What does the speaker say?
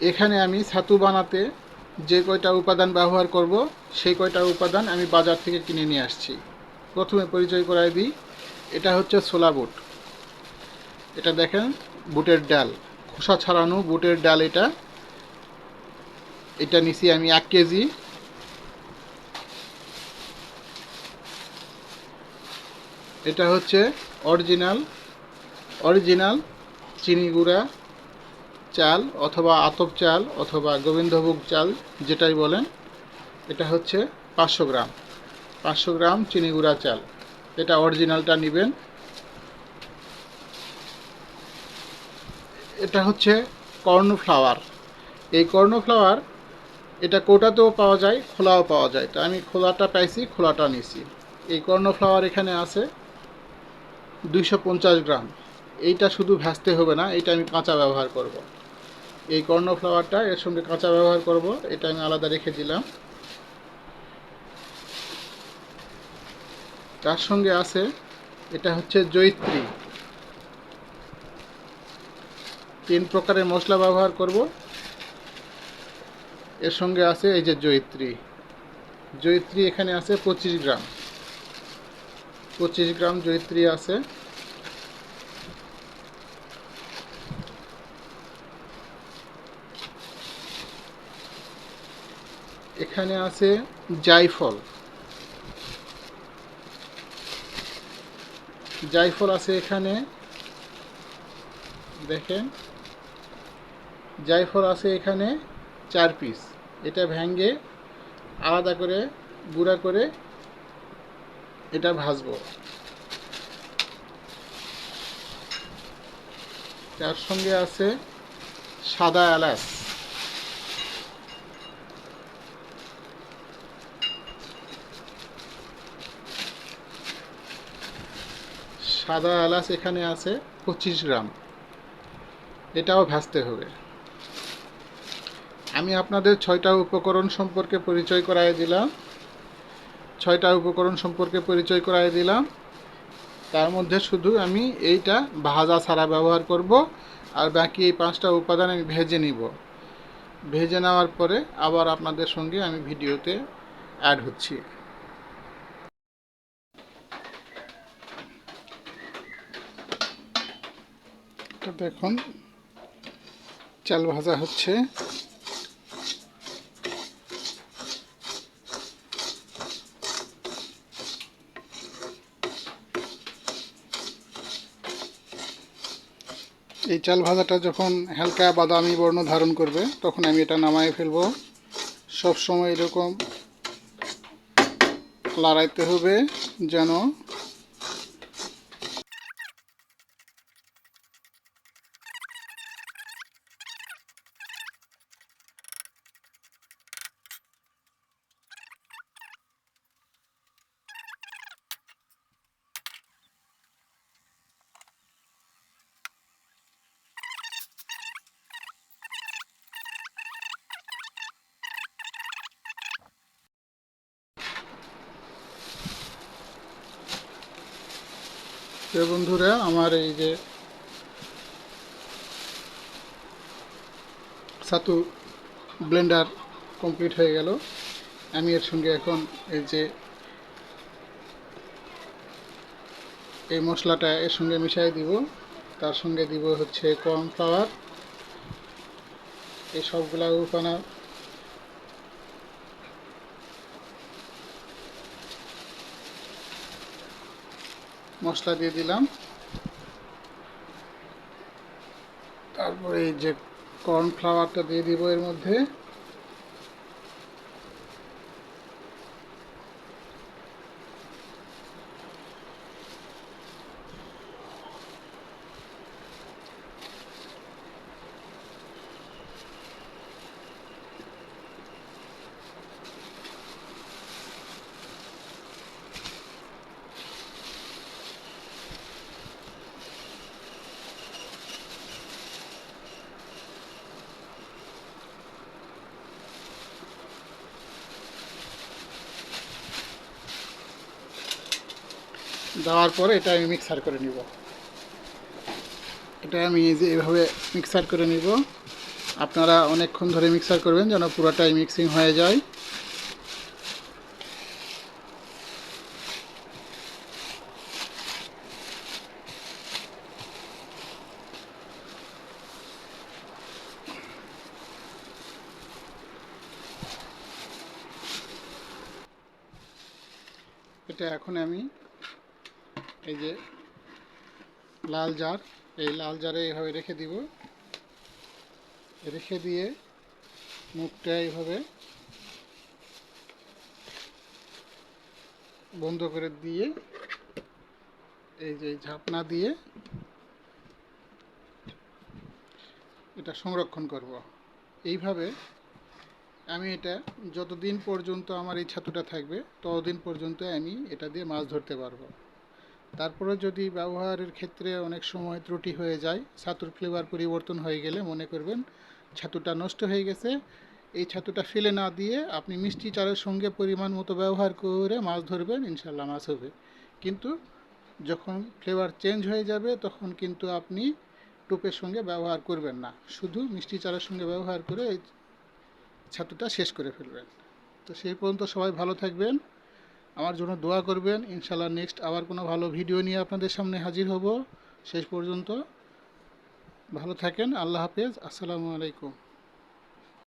এখানে আমি ছাতু বানাতে যে কয়টা উপাদান ব্যবহার করব, সেই কয়টা উপাদান আমি বাজার থেকে কিনে নিয়ে আসছি। প্রথমে পরিচয় করাই দিই, এটা হচ্ছে ছোলা বুট। এটা দেখেন, বুটের ডাল। খোসা ছাড়ানো বুটের ডাল এটা। এটা নিছি আমি এক কেজি। এটা হচ্ছে অরিজিনাল অরিজিনাল চিনি গুঁড়া। চাল অথবা আতপ চাল অথবা গোবিন্দভোগ চাল যেটাই বলেন, এটা হচ্ছে পাঁচশো গ্রাম। পাঁচশো গ্রাম চিনি গুঁড়া চাল। এটা অরিজিনালটা নেবেন। এটা হচ্ছে কর্নফ্লাওয়ার। এই কর্নফ্লাওয়ার, এটা কোটাতেও পাওয়া যায়, খোলাও পাওয়া যায়। তো আমি খোলাটা পাইছি, খোলাটা নিছি। এই কর্নফ্লাওয়ার এখানে আছে দুইশো পঞ্চাশ গ্রাম। এইটা শুধু ভাজতে হবে না এটা আমি কাঁচা ব্যবহার করব। এই কর্নফ্লাওয়ারটা, এর সঙ্গে কাঁচা ব্যবহার করব, এটা আমি আলাদা রেখে দিলাম। তার সঙ্গে আছে, এটা হচ্ছে জৈত্রী। তিন প্রকারের মশলা ব্যবহার করব। এর সঙ্গে আছে এই যে জৈত্রী। জৈত্রী এখানে আছে পঁচিশ গ্রাম। পঁচিশ গ্রাম জৈত্রী আছে। এখানে আছে জাইফল। জাইফল আছে এখানে। দেখেন। জাইফল আছে এখানে চার পিস। এটা ভেঙ্গে আলাদা করে গুঁড়া করে এটা ভাজবো। তার সঙ্গে আছে সাদা এলাচ। সাদা এলাচ এখানে আছে, পঁচিশ গ্রাম। এটাও ভাজতে হবে। আমি আপনাদের ছয়টা উপকরণ সম্পর্কে পরিচয় করাই দিলাম। ছয়টা উপকরণ সম্পর্কে পরিচয় করাই দিলাম। তার মধ্যে শুধু আমি এইটা ভাজা ছাড়া ব্যবহার করব আর বাকি এই পাঁচটা উপাদান আমি ভেজে নিব। ভেজে নেওয়ার পরে আবার আপনাদের সঙ্গে আমি ভিডিওতে অ্যাড হচ্ছি। তো দেখুন। চাল ভাজা হচ্ছে। এই চাল ভাজাটা যখন হালকা বাদামি বর্ণ ধারণ করবে, তখন আমি এটা নামায় ফেলব। সব সময় এরকম লড়াইতে হবে যেন তো বন্ধুরা, আমার এই যে ছাতু ব্লেন্ডার কমপ্লিট হয়ে গেল। আমি এর সঙ্গে এখন এই যে এই মশলাটা এর সঙ্গে মিশিয়ে দিব। তার সঙ্গে দিব হচ্ছে কর্নফ্লাওয়ার এই সবগুলা উপানা মশলা দিয়ে দিলাম। তারপরে এই যে কর্নফ্লাওয়ারটা দিয়ে দিব এর মধ্যে। দেওয়ার পরে এটা আমি মিক্সার করে নিব। এটা আমি যে এভাবে মিক্সার করে নিব। আপনারা অনেকক্ষণ ধরে মিক্সার করবেন যেন পুরোটাই মিক্সিং হয়ে যায়। এটা এখন আমি এই যে লাল জার, এই লাল জারে এইভাবে রেখে দিব। রেখে দিয়ে মুখটা এইভাবে বন্ধ করে দিয়ে এই যে ঝাপনা দিয়ে এটা সংরক্ষণ করব। এইভাবে আমি এটা যতদিন পর্যন্ত আমার এই ছাতুটা থাকবে, ততদিন পর্যন্ত আমি এটা দিয়ে মাছ ধরতে পারব। তারপরে যদি ব্যবহারের ক্ষেত্রে অনেক সময় ত্রুটি হয়ে যায়, ছাতুর ফ্লেভার পরিবর্তন হয়ে গেলে মনে করবেন ছাতুটা নষ্ট হয়ে গেছে। এই ছাতুটা ফেলে না দিয়ে আপনি মিষ্টি চালের সঙ্গে পরিমাণ মতো ব্যবহার করে মাছ ধরবেন ইনশাল্লাহ মাছ হবে। কিন্তু যখন ফ্লেভার চেঞ্জ হয়ে যাবে, তখন কিন্তু আপনি টোপের সঙ্গে ব্যবহার করবেন না। শুধু মিষ্টি চালের সঙ্গে ব্যবহার করে এই ছাতুটা শেষ করে ফেলবেন। তো সেই পর্যন্ত সবাই ভালো থাকবেন। আমার জন্য দোয়া করবেন। ইনশাল্লাহ নেক্সট আবার কোনো ভালো ভিডিও নিয়ে আপনাদের সামনে হাজির হব। শেষ পর্যন্ত ভালো থাকেন। আল্লাহ হাফেজ। আসসালামু আলাইকুম।